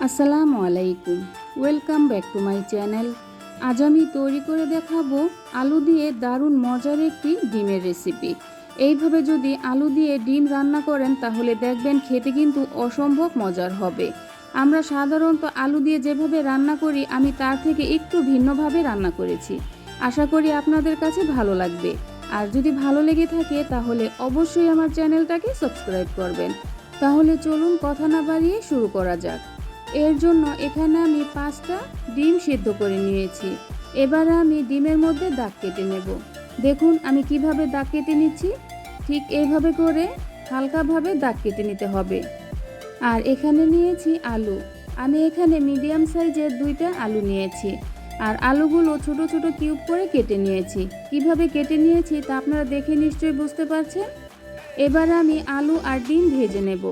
আসসালামু আলাইকুম। Welcome back to my channel আজ আমি তৈরি করে দেখাবো আলু দিয়ে দারুণ মজার একটি ডিমের রেসিপি এইভাবে যদি আলু দিয়ে ডিম রান্না করেন, তাহলে দেখবেন খেতে কিন্তু অসম্ভব মজার হবে। আমরা সাধারণত আলু দিয়ে যেভাবে রান্না করি, আমি তার থেকে একটু ভিন্নভাবে রান্না করেছি। আশা করি আপনাদের কাছে ভালো লাগবে। আর যদি ভালো লেগে থাকে, তাহলে অবশ্যই আমার চ্যানেলটাকে সাবস্ক্রাইব করবেন। তাহলে চলুন কথা না বাড়িয়ে শুরু করা যাক। এর জন্য এখানে আমি পাঁচটা ডিম সিদ্ধ করে নিয়েছি। এবার আমি ডিমের মধ্যে দাগ কেটে নেব। দেখুন, আমি কীভাবে দাগ কেটে নিচ্ছি? ঠিক এইভাবে করে হালকাভাবে দাগ কেটে নিতে হবে। আর এখানে নিয়েছি আলু। আমি এখানে মিডিয়াম সাইজের দুইটা আলু নিয়েছি। আর আলুগুলো ছোট ছোট কিউব করে কেটে নিয়েছি। কীভাবে কেটে নিয়েছি তা আপনারা দেখে নিশ্চয়ই বুঝতে পারছেন? এবার আমি আলু আর ডিম ভেজে নেব।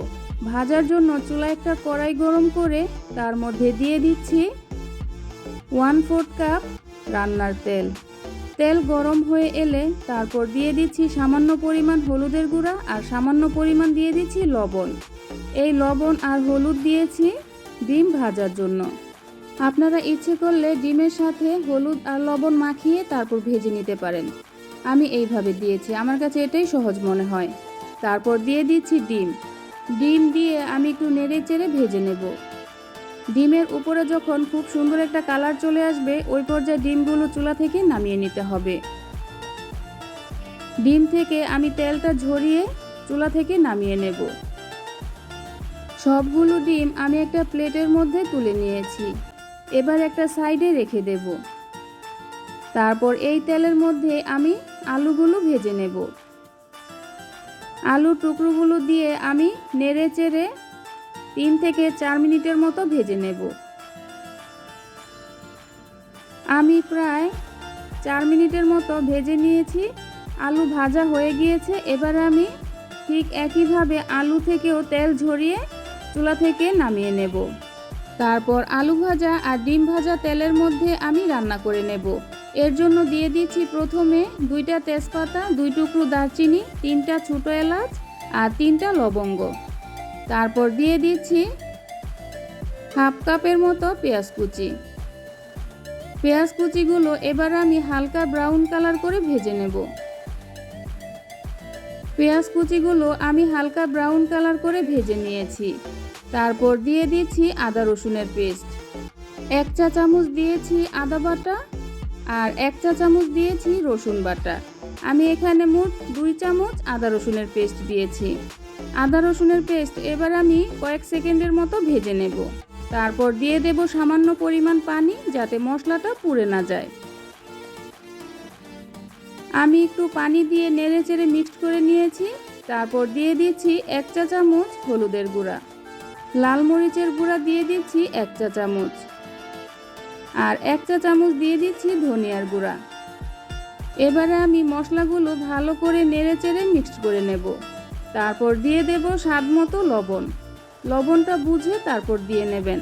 ভাজার জন্য চুলা একটা কড়াই গরম করে তার মধ্যে দিয়ে দিচ্ছি ওয়ান ফোর্থ কাপ রান্নার তেল। তেল গরম হয়ে এলে তারপর দিয়ে দিচ্ছি সামান্য পরিমাণ হলুদের গুঁড়া আর সামান্য পরিমাণ দিয়ে দিচ্ছি লবণ। এই লবণ আর হলুদ দিয়েছি ডিম ভাজার জন্য। আপনারা ইচ্ছে করলে ডিমের সাথে হলুদ আর লবণ মাখিয়ে তারপর ভেজে নিতে পারেন। আমি এইভাবে দিয়েছি, আমার কাছে এটাই সহজ মনে হয়। তারপর দিয়ে দিচ্ছি ডিম। ডিম দিয়ে আমি একটু নেড়ে চেড়ে ভেজে নেব। ডিমের উপরে যখন খুব সুন্দর একটা কালার চলে আসবে, ওই পর্যায়ে ডিমগুলো চুলা থেকে নামিয়ে নিতে হবে। ডিম থেকে আমি তেলটা ঝরিয়ে চুলা থেকে নামিয়ে নেব। সবগুলো ডিম আমি একটা প্লেটের মধ্যে তুলে নিয়েছি। এবার একটা সাইডে রেখে দেব। তারপর এই তেলের মধ্যে আমি আলুগুলো ভেজে নেব। আলুর টুকরোগুলো দিয়ে আমি নেড়ে চেড়ে তিন থেকে চার মিনিটের মতো ভেজে নেব। আমি প্রায় চার মিনিটের মতো ভেজে নিয়েছি। আলু ভাজা হয়ে গিয়েছে। এবার আমি ঠিক একইভাবে আলু থেকেও তেল ঝরিয়ে চুলা থেকে নামিয়ে নেব। তারপর আলু ভাজা আর ডিম ভাজা তেলের মধ্যে আমি রান্না করে নেব। এর জন্য দিয়ে দিচ্ছি প্রথমে দুইটা তেজপাতা, দুই টুকরো দারচিনি, তিনটা ছোটো এলাচ আর তিনটা লবঙ্গ। তারপর দিয়ে দিচ্ছি হাফ কাপের মতো পেঁয়াজ কুচি। পেঁয়াজ কুচিগুলো এবার আমি হালকা ব্রাউন কালার করে ভেজে নেব। পেঁয়াজ কুচিগুলো আমি হালকা ব্রাউন কালার করে ভেজে নিয়েছি। তারপর দিয়ে দিচ্ছি আদা রসুনের পেস্ট। এক চা চামচ দিয়েছি আদা বাটা। আর এক চা চামচ দিয়েছি রসুন বাটা। আমি এখানে মোট দুই চামচ আদা রসুনের পেস্ট দিয়েছি। আদা রসুনের পেস্ট এবার আমি কয়েক সেকেন্ডের মতো ভেজে নেব। তারপর দিয়ে দেব সামান্য পরিমাণ পানি যাতে মশলাটা পুড়ে না যায়। আমি একটু পানি দিয়ে নেড়ে চেড়ে মিক্সড করে নিয়েছি। তারপর দিয়ে দিচ্ছি এক চা চামচ হলুদের গুঁড়া। লাল মরিচের গুঁড়া দিয়ে দিচ্ছি এক চা চামচ। আর এক চা চামচ দিয়ে দিচ্ছি ধনিয়ার গুঁড়া। এবারে আমি মশলাগুলো ভালো করে নেড়ে চেড়ে মিক্সড করে নেব। তারপর দিয়ে দেব স্বাদ মতো লবণ। লবণটা বুঝে তারপর দিয়ে নেবেন।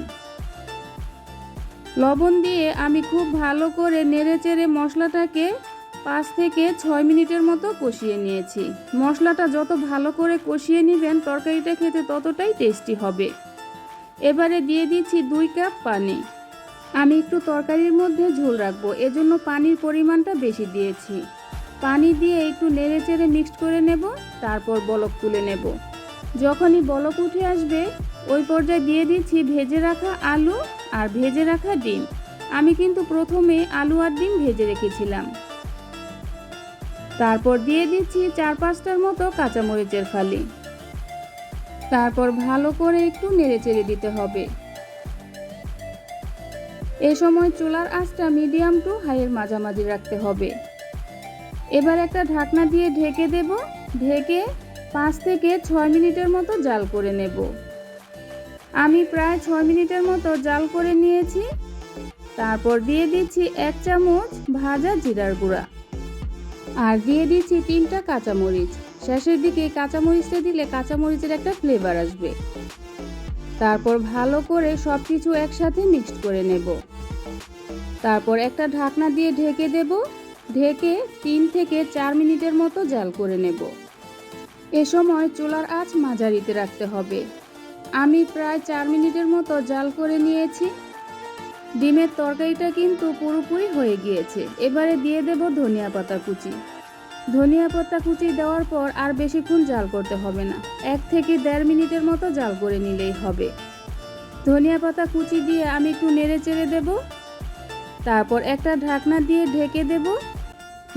লবণ দিয়ে আমি খুব ভালো করে নেড়ে চেড়ে মশলাটাকে পাঁচ থেকে ছয় মিনিটের মতো কষিয়ে নিয়েছি। মশলাটা যত ভালো করে কষিয়ে নেবেন, তরকারিটা খেতে ততটাই টেস্টি হবে। এবারে দিয়ে দিচ্ছি দুই কাপ পানি। আমি একটু তরকারির মধ্যে ঝোল রাখব, এজন্য পানির পরিমাণটা বেশি দিয়েছি। পানি দিয়ে একটু নেড়ে চেড়ে মিক্সড করে নেব, তারপর বলক তুলে নেব। যখনই বলক উঠে আসবে, ওই পর্যায়ে দিয়ে দিচ্ছি ভেজে রাখা আলু আর ভেজে রাখা ডিম। আমি কিন্তু প্রথমে আলু আর ডিম ভেজে রেখেছিলাম। তারপর দিয়ে দিচ্ছি চার পাঁচটার মতো কাঁচামরিচের ফালি। তারপর ভালো করে একটু নেড়ে চেড়ে দিতে হবে। এ সময় চুলার আঁচটা মিডিয়াম টু হাইয়ের মাঝামাঝি রাখতে হবে। এবার একটা ঢাকনা দিয়ে ঢেকে দেব। ঢেকে পাঁচ থেকে ছয় মিনিটের মতো জাল করে নেব। আমি প্রায় ছয় মিনিটের মতো জাল করে নিয়েছি। তারপর দিয়ে দিচ্ছি এক চামচ ভাজা জিরার গুঁড়া। আর দিয়ে দিচ্ছি তিনটা কাঁচামরিচ। শেষের দিকে কাঁচামরিচটা দিলে কাঁচামরিচের একটা ফ্লেভার আসবে। তারপর ভালো করে সব কিছু একসাথে মিক্সড করে নেব। তারপর একটা ঢাকনা দিয়ে ঢেকে দেব। ঢেকে তিন থেকে চার মিনিটের মতো জাল করে নেব। এ সময় চুলার আঁচ মাঝারিতে রাখতে হবে। আমি প্রায় চার মিনিটের মতো জাল করে নিয়েছি। ডিমের তরকারিটা কিন্তু পুরোপুরি হয়ে গিয়েছে। এবারে দিয়ে দেব ধনিয়া পাতা কুচি। ধনিয়া পাতা কুচি দেওয়ার পর আর বেশিক্ষণ জাল করতে হবে না। এক থেকে দেড় মিনিটের মতো জাল করে নিলেই হবে। ধনিয়া পাতা কুচি দিয়ে আমি একটু নেড়ে চেড়ে দেব। তারপর একটা ঢাকনা দিয়ে ঢেকে দেব।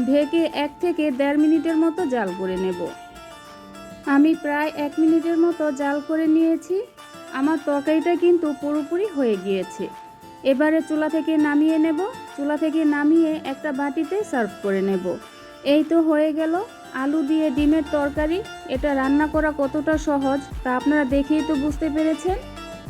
ঢেকে এক থেকে দেড় মিনিটের মতো জাল করে নেব। আমি প্রায় এক মিনিটের মতো জাল করে নিয়েছি। আমার তরকারিটা কিন্তু পুরোপুরি হয়ে গিয়েছে। এবারে চুলা থেকে নামিয়ে নেব। চুলা থেকে নামিয়ে একটা বাটিতে সার্ভ করে নেব। এই তো হয়ে গেল। আলু দিয়ে ডিমের তরকারি, এটা রান্না করা কতটা সহজ, তা আপনারা দেখেই তো বুঝতে পেরেছেন।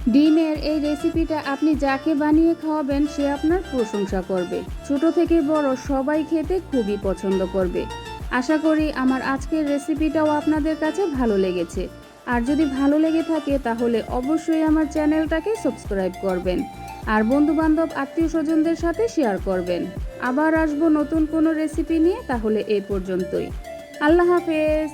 ডিমের এই রেসিপিটা আপনি যাকে বানিয়ে খাওয়াবেন, সে আপনার প্রশংসা করবে। ছোট থেকে বড় সবাই খেতে খুবই পছন্দ করবে। আশা করি আমার আজকের রেসিপিটাও আপনাদের কাছে ভালো লেগেছে। আর যদি ভালো লেগে থাকে, তাহলে অবশ্যই আমার চ্যানেলটাকে সাবস্ক্রাইব করবেন। আর বন্ধু বান্ধব আত্মীয় স্বজনদের সাথে শেয়ার করবেন। আবার আসব নতুন কোনো রেসিপি নিয়ে তাহলে এই পর্যন্তই। আল্লাহ হাফেজ।